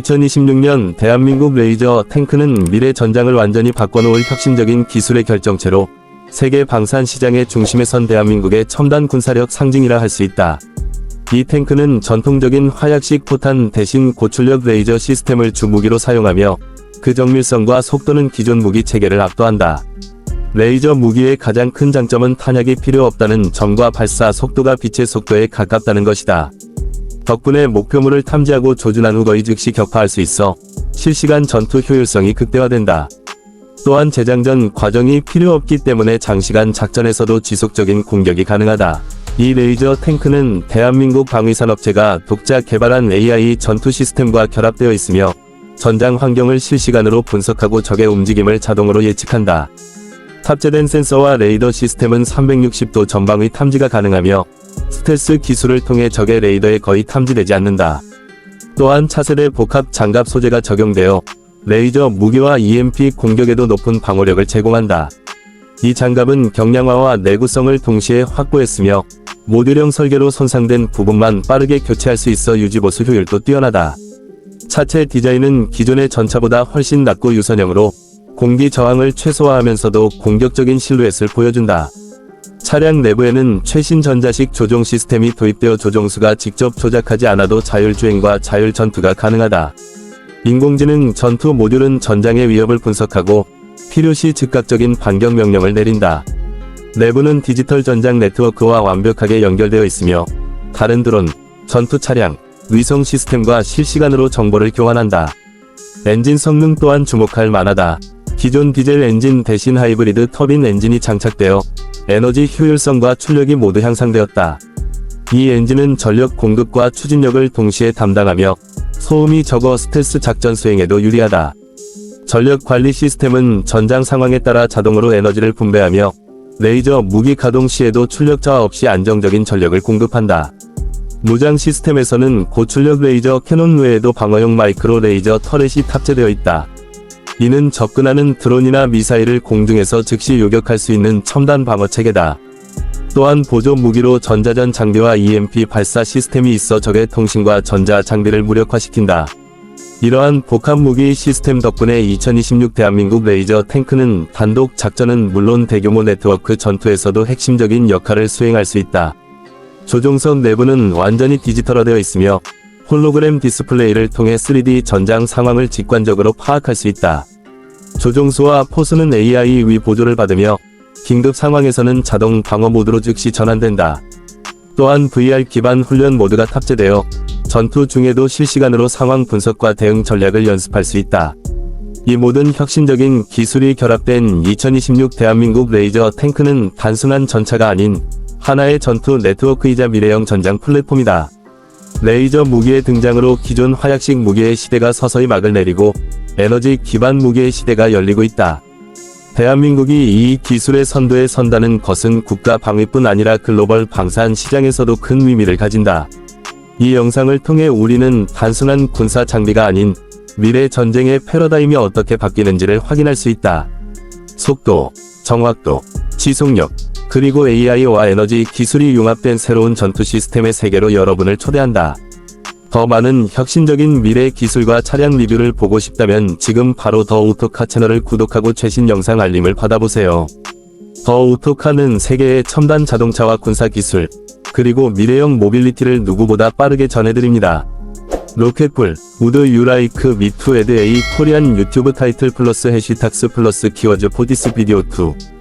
2026년 대한민국 레이저 탱크는 미래 전장을 완전히 바꿔놓을 혁신적인 기술의 결정체로 세계 방산 시장의 중심에 선 대한민국의 첨단 군사력 상징이라 할 수 있다. 이 탱크는 전통적인 화약식 포탄 대신 고출력 레이저 시스템을 주무기로 사용하며 그 정밀성과 속도는 기존 무기 체계를 압도한다. 레이저 무기의 가장 큰 장점은 탄약이 필요 없다는 점과 발사 속도가 빛의 속도에 가깝다는 것이다. 덕분에 목표물을 탐지하고 조준한 후 거의 즉시 격파할 수 있어 실시간 전투 효율성이 극대화된다. 또한 재장전 과정이 필요 없기 때문에 장시간 작전에서도 지속적인 공격이 가능하다. 이 레이저 탱크는 대한민국 방위산업체가 독자 개발한 AI 전투 시스템과 결합되어 있으며 전장 환경을 실시간으로 분석하고 적의 움직임을 자동으로 예측한다. 탑재된 센서와 레이더 시스템은 360도 전방위 탐지가 가능하며 스텔스 기술을 통해 적의 레이더에 거의 탐지되지 않는다. 또한 차세대 복합 장갑 소재가 적용되어 레이저 무기와 EMP 공격에도 높은 방어력을 제공한다. 이 장갑은 경량화와 내구성을 동시에 확보했으며 모듈형 설계로 손상된 부분만 빠르게 교체할 수 있어 유지보수 효율도 뛰어나다. 차체 디자인은 기존의 전차보다 훨씬 낮고 유선형으로 공기 저항을 최소화하면서도 공격적인 실루엣을 보여준다. 차량 내부에는 최신 전자식 조종 시스템이 도입되어 조종수가 직접 조작하지 않아도 자율주행과 자율전투가 가능하다. 인공지능 전투 모듈은 전장의 위협을 분석하고 필요시 즉각적인 반격 명령을 내린다. 내부는 디지털 전장 네트워크와 완벽하게 연결되어 있으며 다른 드론, 전투 차량, 위성 시스템과 실시간으로 정보를 교환한다. 엔진 성능 또한 주목할 만하다. 기존 디젤 엔진 대신 하이브리드 터빈 엔진이 장착되어 에너지 효율성과 출력이 모두 향상되었다. 이 엔진은 전력 공급과 추진력을 동시에 담당하며 소음이 적어 스텔스 작전 수행에도 유리하다. 전력 관리 시스템은 전장 상황에 따라 자동으로 에너지를 분배하며 레이저 무기 가동 시에도 출력 저하 없이 안정적인 전력을 공급한다. 무장 시스템에서는 고출력 레이저 캐논 외에도 방어용 마이크로 레이저 터렛이 탑재되어 있다. 이는 접근하는 드론이나 미사일을 공중에서 즉시 요격할 수 있는 첨단 방어 체계다. 또한 보조 무기로 전자전 장비와 EMP 발사 시스템이 있어 적의 통신과 전자 장비를 무력화시킨다. 이러한 복합 무기 시스템 덕분에 2026 대한민국 레이저 탱크는 단독 작전은 물론 대규모 네트워크 전투에서도 핵심적인 역할을 수행할 수 있다. 조종석 내부는 완전히 디지털화되어 있으며 홀로그램 디스플레이를 통해 3D 전장 상황을 직관적으로 파악할 수 있다. 조종수와 포수는 AI 위 보조를 받으며 긴급 상황에서는 자동 방어 모드로 즉시 전환된다. 또한 VR 기반 훈련 모드가 탑재되어 전투 중에도 실시간으로 상황 분석과 대응 전략을 연습할 수 있다. 이 모든 혁신적인 기술이 결합된 2026 대한민국 레이저 탱크는 단순한 전차가 아닌 하나의 전투 네트워크이자 미래형 전장 플랫폼이다. 레이저 무기의 등장으로 기존 화약식 무기의 시대가 서서히 막을 내리고 에너지 기반 무기의 시대가 열리고 있다. 대한민국이 이 기술의 선두에 선다는 것은 국가 방위뿐 아니라 글로벌 방산 시장에서도 큰 의미를 가진다. 이 영상을 통해 우리는 단순한 군사 장비가 아닌 미래 전쟁의 패러다임이 어떻게 바뀌는지를 확인할 수 있다. 속도, 정확도, 지속력, 그리고 AI와 에너지 기술이 융합된 새로운 전투 시스템의 세계로 여러분을 초대한다. 더 많은 혁신적인 미래 기술과 차량 리뷰를 보고 싶다면 지금 바로 더 오토카 채널을 구독하고 최신 영상 알림을 받아보세요. 더 오토카는 세계의 첨단 자동차와 군사 기술, 그리고 미래형 모빌리티를 누구보다 빠르게 전해드립니다. 로켓불, 우드 유라이크 미투 에드 에이 코리안 유튜브 타이틀 플러스 해시탁스 플러스 키워즈 포디스 비디오 2